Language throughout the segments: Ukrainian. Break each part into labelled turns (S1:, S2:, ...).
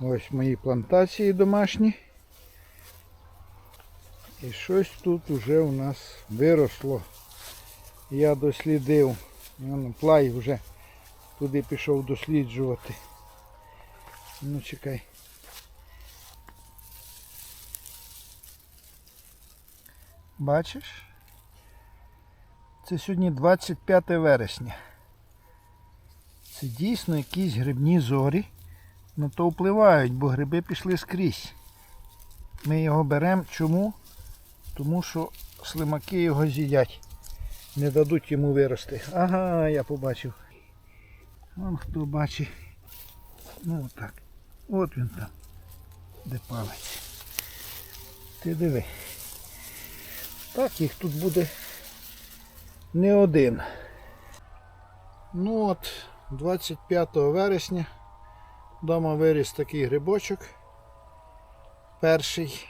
S1: Ось мої плантації домашні. І щось тут уже у нас виросло. Я дослідив. Воно, плай вже туди пішов досліджувати. Ну чекай. Бачиш? Це сьогодні 25 вересня. Це дійсно якісь грибні зорі на то впливають, бо гриби пішли скрізь. Ми його беремо. Чому? Тому що слимаки його з'їдять. Не дадуть йому вирости. Ага, я побачив. Вон хто бачить. Ну отак. От він там. Де палець. Ти диви. Так їх тут буде не один. Ну от, 25 вересня вдома виріс такий грибочок. Перший.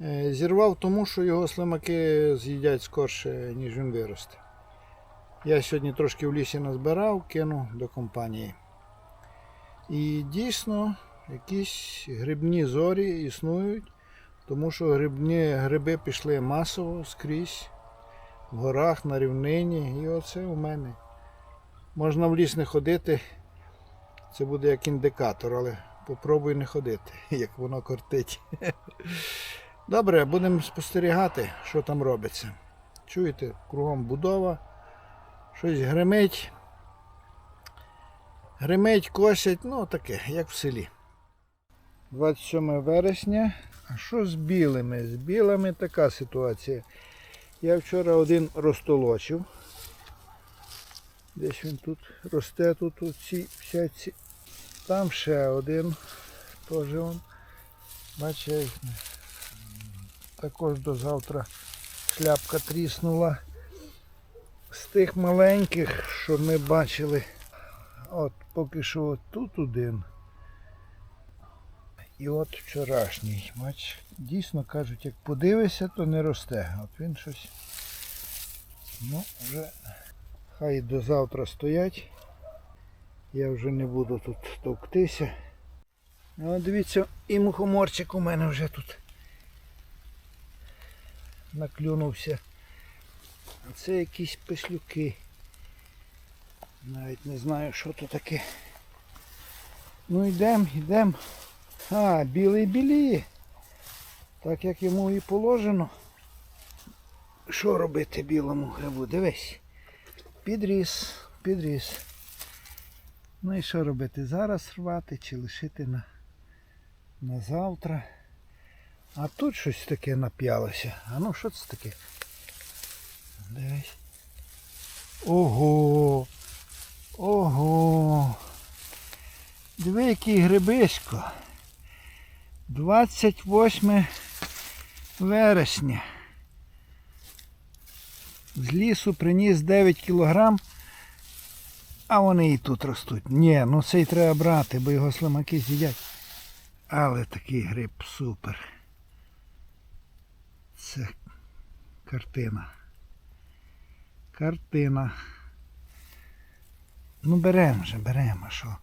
S1: Е, Зірвав тому, що його слимаки з'їдять скорше, ніж він виросте. Я сьогодні трошки в лісі назбирав, кинув до компанії. І дійсно якісь грибні зорі існують, тому що грибні гриби пішли масово скрізь, в горах, на рівнині. І оце у мене. Можна в ліс не ходити, це буде як індикатор, але попробуй не ходити, як воно кортить. Добре, будемо спостерігати, що там робиться. Чуєте, кругом будова, щось гримить. Гримить, косять, ну таке, як в селі. 27 вересня. А що з білими? З білими така ситуація. Я вчора один розтолочив. Десь він тут росте, тут у цій всяці. Там ще один. Теж он. Бачите, також до завтра шляпка тріснула. З тих маленьких, що ми бачили, от поки що тут один. І от вчорашній. Бач, дійсно кажуть, як подивишся, то не росте. От він щось. Ну, вже хай до завтра стоять. Я вже не буду тут товктися. Ну, дивіться, і мухоморчик у мене вже тут наклюнувся. А це якісь пишлюки. Навіть не знаю, що то таке. Ну йдемо, йдемо. А, білий біліє. Так як йому і положено. Що робити білому грибу? Дивись. Підріс, підріс. Ну і що робити? Зараз рвати чи лишити на, на завтра. А тут щось таке нап'ялося. А ну що це таке? Дивись. Ого! Ого! Диви, який грибисько. 28 вересня. З лісу приніс 9 кілограм, а вони і тут ростуть. Ні, ну цей треба брати, бо його слимаки з'їдять. Але такий гриб супер. Це картина. Картина. Ну беремо вже, беремо, що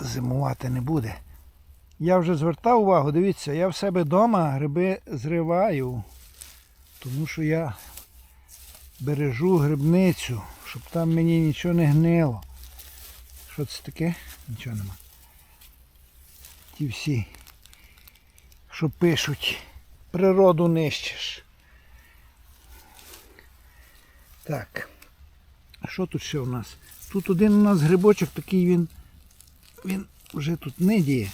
S1: зимувати не буде. Я вже звертав увагу, дивіться, я в себе вдома гриби зриваю, тому що я бережу грибницю, щоб там мені нічого не гнило. Що це таке? Нічого нема. Ті всі, що пишуть, природу нищиш. Так. Що тут ще у нас? Тут один у нас грибочок такий він. Він вже тут не діє.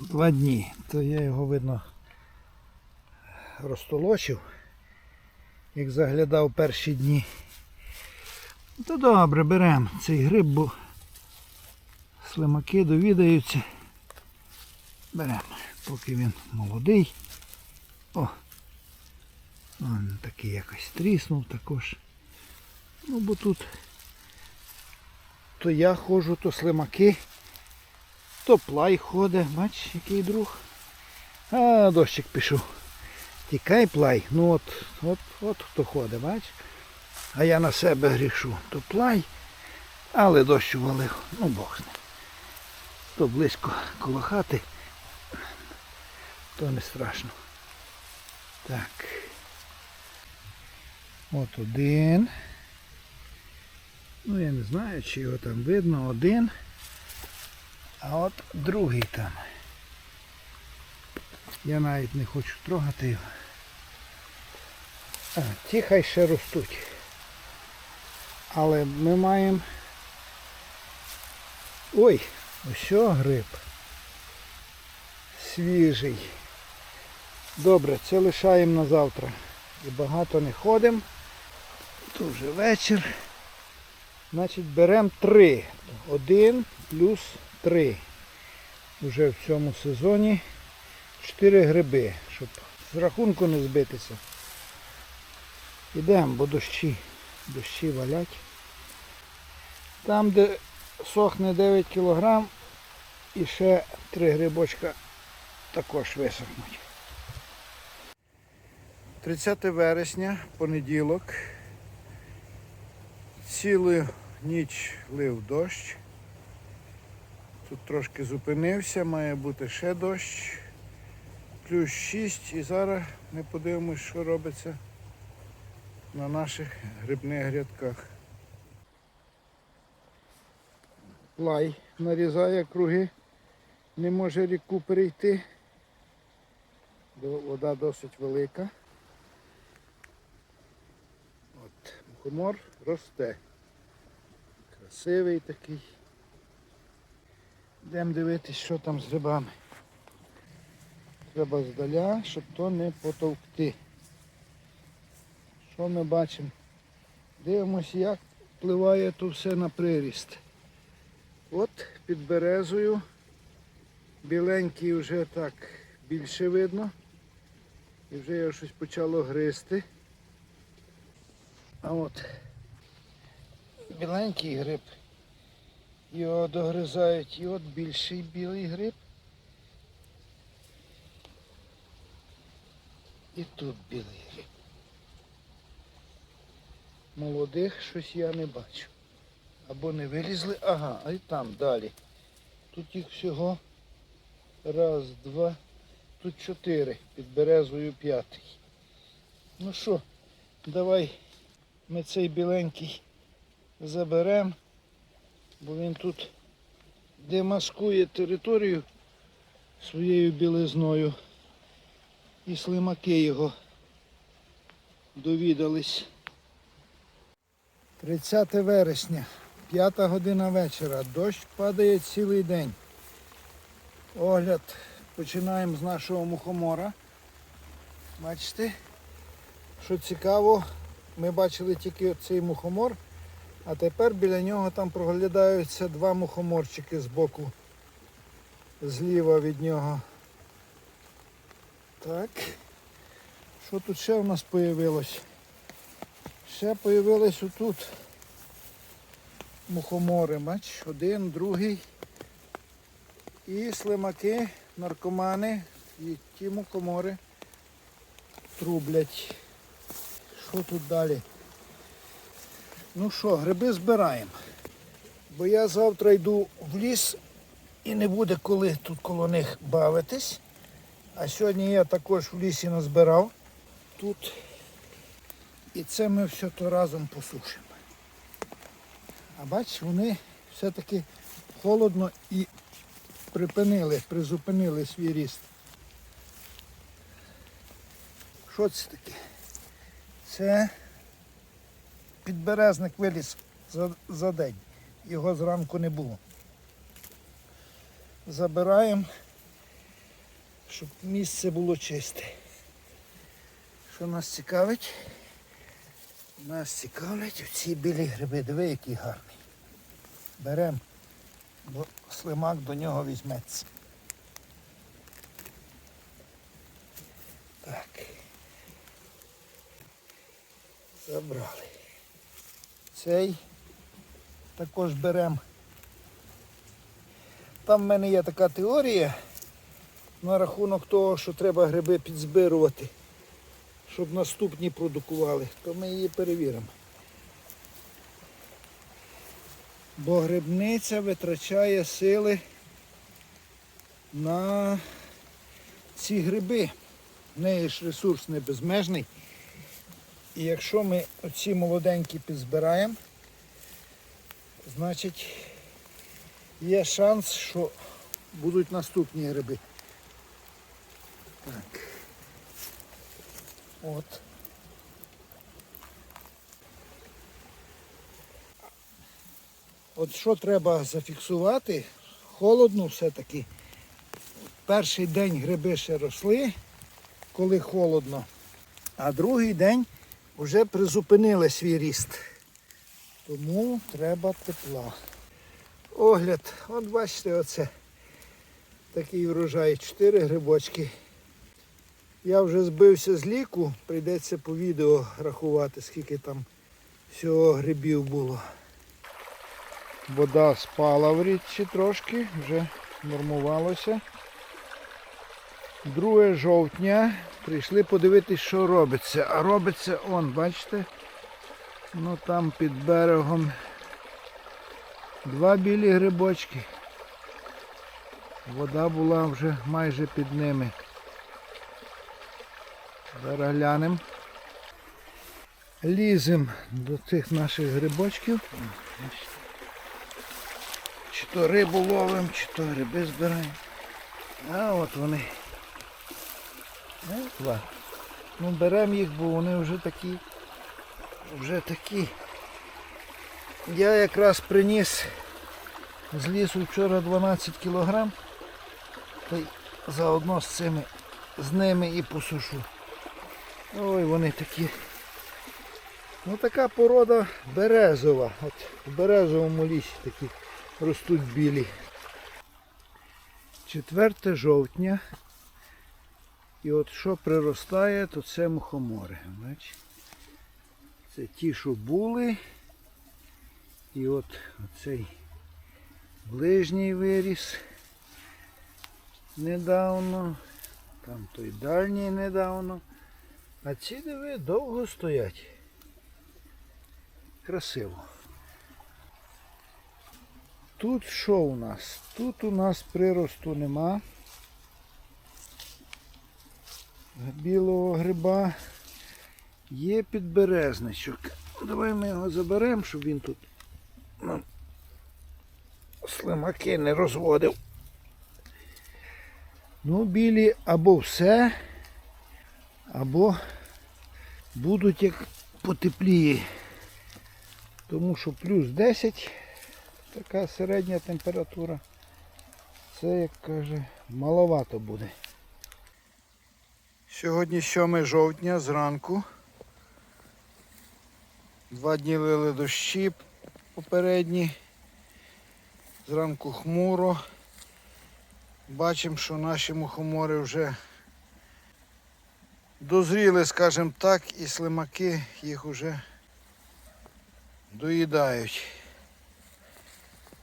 S1: Два дні. То я його видно розтолочив, як заглядав перші дні. То добре, беремо цей гриб, бо слимаки довідаються. Беремо, поки він молодий. О! Він такий якось тріснув також. Ну бо тут то я ходжу, то слимаки, то плай ходить, бач, який друг. А, дощик пішов. Тікай плай. Ну от, от, от хто ходить, бач. А я на себе грішу. То плай, але дощ валив. Ну Бог з то близько коло хати, то не страшно. Так. От один. Ну я не знаю, чи його там видно один. А от другий там. Я навіть не хочу трогати його. А, ті хай ще ростуть. Але ми маємо... Ой, ось гриб. Свіжий. Добре, це лишаємо на завтра. І багато не ходимо. Тут вже вечір. Значить беремо три. Один плюс три. Уже в цьому сезоні чотири гриби, щоб з рахунку не збитися. Ідемо, бо дощі, дощі валять. Там, де сохне 9 кг і ще три грибочка також висохнуть. 30 вересня, понеділок. Цілу ніч лив дощ. Тут трошки зупинився, має бути ще дощ. Плюс 6 і зараз ми подивимось, що робиться на наших грибних грядках. Плай нарізає круги, не може ріку перейти. Вода досить велика. От, мухомор росте. Красивий такий. Йдемо дивитись, що там з грибами. Треба здаля, щоб то не потовкти. Що ми бачимо? Дивимося, як впливає то все на приріст. От під березою біленький вже так більше видно. І вже його щось почало гризти. А от біленький гриб. Його догризають і от більший білий гриб. І тут білий гриб. Молодих щось я не бачу. Або не вилізли. Ага, а й там далі. Тут їх всього раз, два, тут чотири. Під березою п'ятий. Ну що, давай ми цей біленький заберемо, бо він тут демаскує територію своєю білизною. І слимаки його довідались. 30 вересня, 5 година вечора. Дощ падає цілий день. Огляд починаємо з нашого мухомора. Бачите? Що цікаво, ми бачили тільки цей мухомор, а тепер біля нього там проглядаються два мухоморчики з боку, зліва від нього. Так. Що тут ще в нас появилось? Ще появились отут мухомори, бач, один, другий. І слимаки, наркомани, і ті мухомори трублять. Що тут далі? Ну що, гриби збираємо. Бо я завтра йду в ліс і не буде коли тут коло них бавитись. А сьогодні я також в лісі назбирав. Тут і це ми все то разом посушимо. А бач, вони все-таки холодно і припинили, призупинили свій ріст. Що це таке? Це підберезник виліз за, за день. Його зранку не було. Забираємо, щоб місце було чисте. Що нас цікавить? Нас цікавлять оці білі гриби. Диви, який гарний. Беремо, бо слимак до нього візьметься. Так. Забрали. Цей також беремо. Там в мене є така теорія на рахунок того, що треба гриби підзбирувати щоб наступні продукували, то ми її перевіримо. Бо грибниця витрачає сили на ці гриби. В неї ж ресурс не безмежний. І якщо ми оці молоденькі підзбираємо, значить є шанс, що будуть наступні гриби. Так. От. От що треба зафіксувати, холодно все-таки. Перший день гриби ще росли, коли холодно, а другий день вже призупинили свій ріст. Тому треба тепла. Огляд, от бачите, оце такий врожай. Чотири грибочки. Я вже збився з ліку, прийдеться по відео рахувати, скільки там всього грибів було. Вода спала в річці трошки, вже нормувалося. 2 жовтня прийшли подивитись, що робиться. А робиться он, бачите? Ну там під берегом два білі грибочки. Вода була вже майже під ними. Зараз глянемо. Ліземо до цих наших грибочків. Чи то рибу ловимо, чи то гриби збираємо. А от вони. Ну беремо їх, бо вони вже такі. Вже такі. Я якраз приніс з лісу вчора 12 кілограм. Та й заодно з цими з ними і посушу. Ой, вони такі. Ну така порода березова. От в березовому лісі такі ростуть білі. 4 жовтня. І от що приростає, то це мухомори. Бач? Це ті, що були. І от оцей ближній виріс недавно. Там той дальній недавно. А ці диви довго стоять. Красиво. Тут що у нас? Тут у нас приросту нема. Білого гриба. Є підберезничок. Давай ми його заберемо, щоб він тут нам слимаки не розводив. Ну, білі або все, або будуть як потепліє. Тому що плюс 10 така середня температура. Це, як каже, маловато буде. Сьогодні 7 жовтня зранку. Два дні лили дощі попередні. Зранку хмуро. Бачимо, що наші мухомори вже дозріли, скажімо так, і слимаки їх вже доїдають.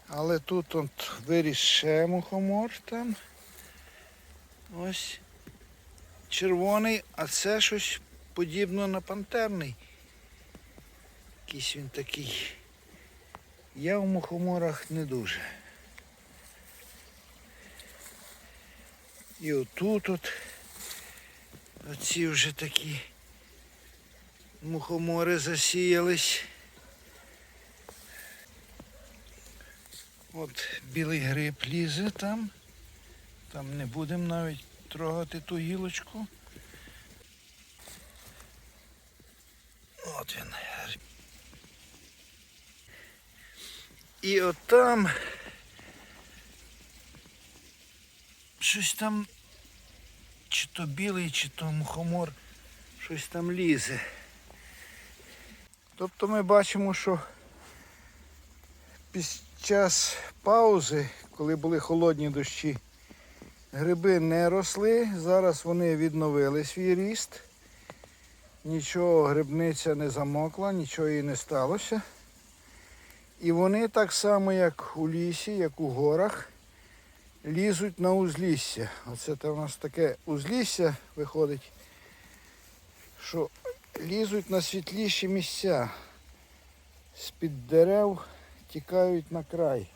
S1: Але тут от виріс ще мухомор там. Ось червоний, а це щось подібно на пантерний. Якийсь він такий. Я в мухоморах не дуже. І отут от оці вже такі мухомори засіялись. От білий гриб лізе там. Там не будемо навіть трогати ту гілочку. От він. І от там щось там, чи то білий, чи то мухомор, щось там лізе. Тобто ми бачимо, що під час паузи, коли були холодні дощі, гриби не росли, зараз вони відновили свій ріст. Нічого грибниця не замокла, нічого їй не сталося. І вони так само, як у лісі, як у горах, лізуть на узлісся. Оце у нас таке узлісся виходить, що лізуть на світліші місця. З-під дерев тікають на край.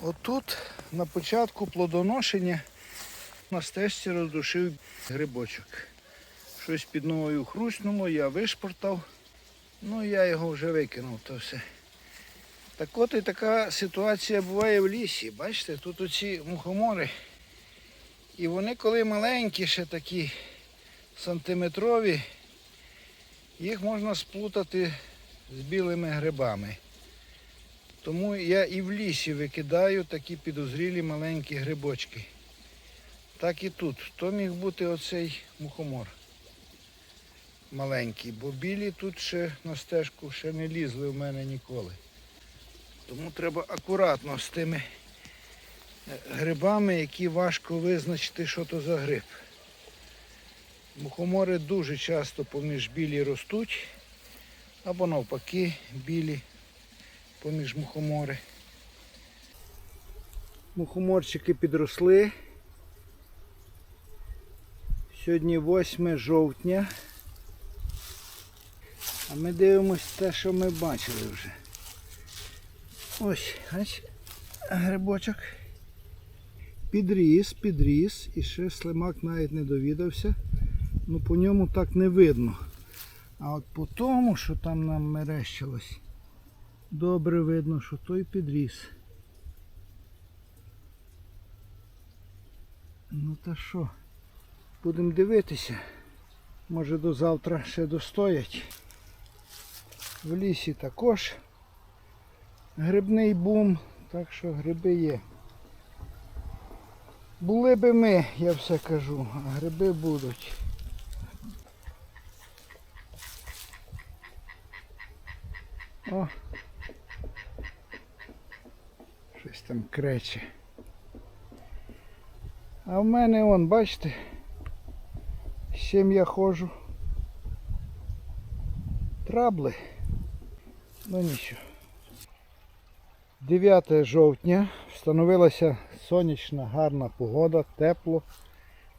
S1: Отут на початку плодоношення на стежці роздушив грибочок. Щось під ногою хрустнуло, я вишпортав, ну я його вже викинув то все. Так от і така ситуація буває в лісі. Бачите, тут оці мухомори. І вони коли маленькі, ще такі сантиметрові, їх можна сплутати з білими грибами. Тому я і в лісі викидаю такі підозрілі маленькі грибочки. Так і тут. То міг бути оцей мухомор маленький, бо білі тут ще на стежку ще не лізли в мене ніколи. Тому треба акуратно з тими е, грибами, які важко визначити, що то за гриб. Мухомори дуже часто поміж білі ростуть, або навпаки білі поміж мухомори. Мухоморчики підросли. Сьогодні 8 жовтня. А ми дивимось те, що ми бачили вже. Ось, ось грибочок. Підріс, підріс, і ще слимак навіть не довідався. Ну по ньому так не видно. А от по тому, що там нам мерещилось, добре видно, що той підріс. Ну та що, будемо дивитися. Може до завтра ще достоять. В лісі також грибний бум, так що гриби є. Були би ми, я все кажу, а гриби будуть. О! Щось там крече. А в мене он, бачите, з чим я ходжу. Трабли. Ну нічого. 9 жовтня встановилася сонячна гарна погода, тепло,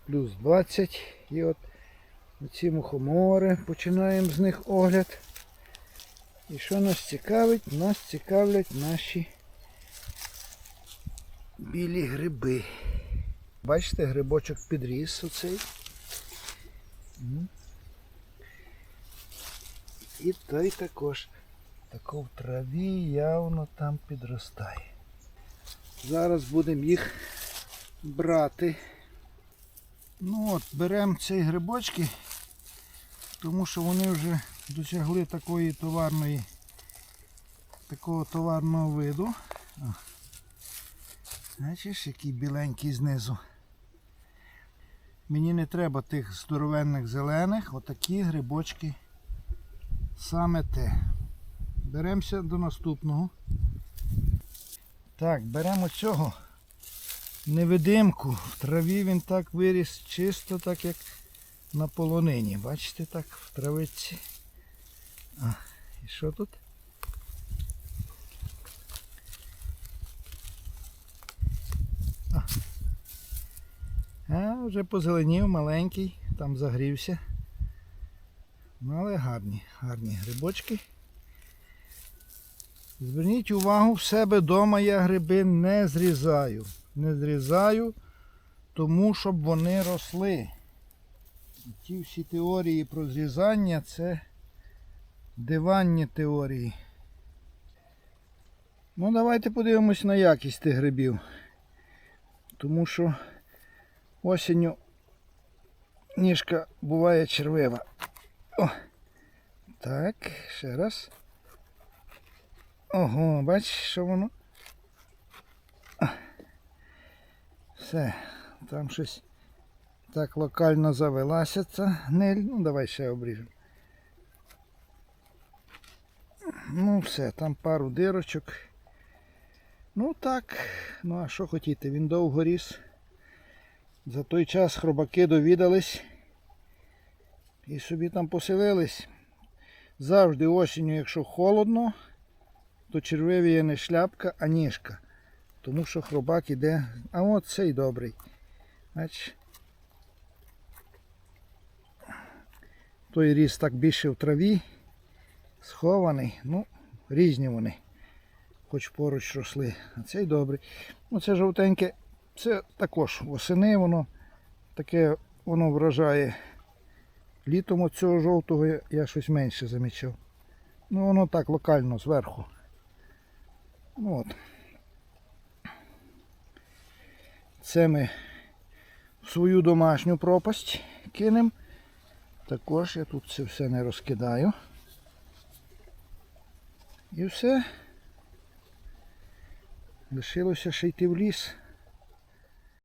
S1: плюс 20. І от ці мухомори, починаємо з них огляд. І що нас цікавить? Нас цікавлять наші білі гриби. Бачите, грибочок підріс оцей. І той також. Тако в траві явно там підростає. Зараз будемо їх брати. Ну от, беремо ці грибочки, тому що вони вже досягли такої товарної, такого товарного виду. О. Бачиш, який біленький знизу. Мені не треба тих здоровенних зелених, отакі грибочки саме те. Беремося до наступного. Так, беремо цього невидимку. В траві він так виріс чисто так як на полонині. Бачите так в травиці. А, і що тут? А. Вже позеленів маленький, там загрівся. Ну, але гарні, гарні грибочки. Зверніть увагу, в себе вдома я гриби не зрізаю. Не зрізаю, тому щоб вони росли. Ті всі теорії про зрізання це диванні теорії. Ну давайте подивимось на якість тих грибів. Тому що осінню ніжка буває червива. О! Так, ще раз. Ого, бачиш, що воно? Все, там щось так локально завелася ця гниль. Ну давай ще обріжемо. Ну все, там пару дирочок. Ну так, ну а що хотіти, він довго ріс. За той час хробаки довідались і собі там поселились. Завжди осінню, якщо холодно, то червивіє не шляпка, а ніжка. Тому що хробак іде. А от цей добрий. Бач. Той ріс так більше в траві, схований. Ну, різні вони. хоч поруч росли. А цей добрий. Ну це жовтеньке, це також восени воно таке воно вражає. Літом от цього жовтого я щось менше замічав. Ну воно так локально зверху. От. Це ми в свою домашню пропасть кинемо. Також я тут це все не розкидаю. І все. Лишилося ще йти в ліс.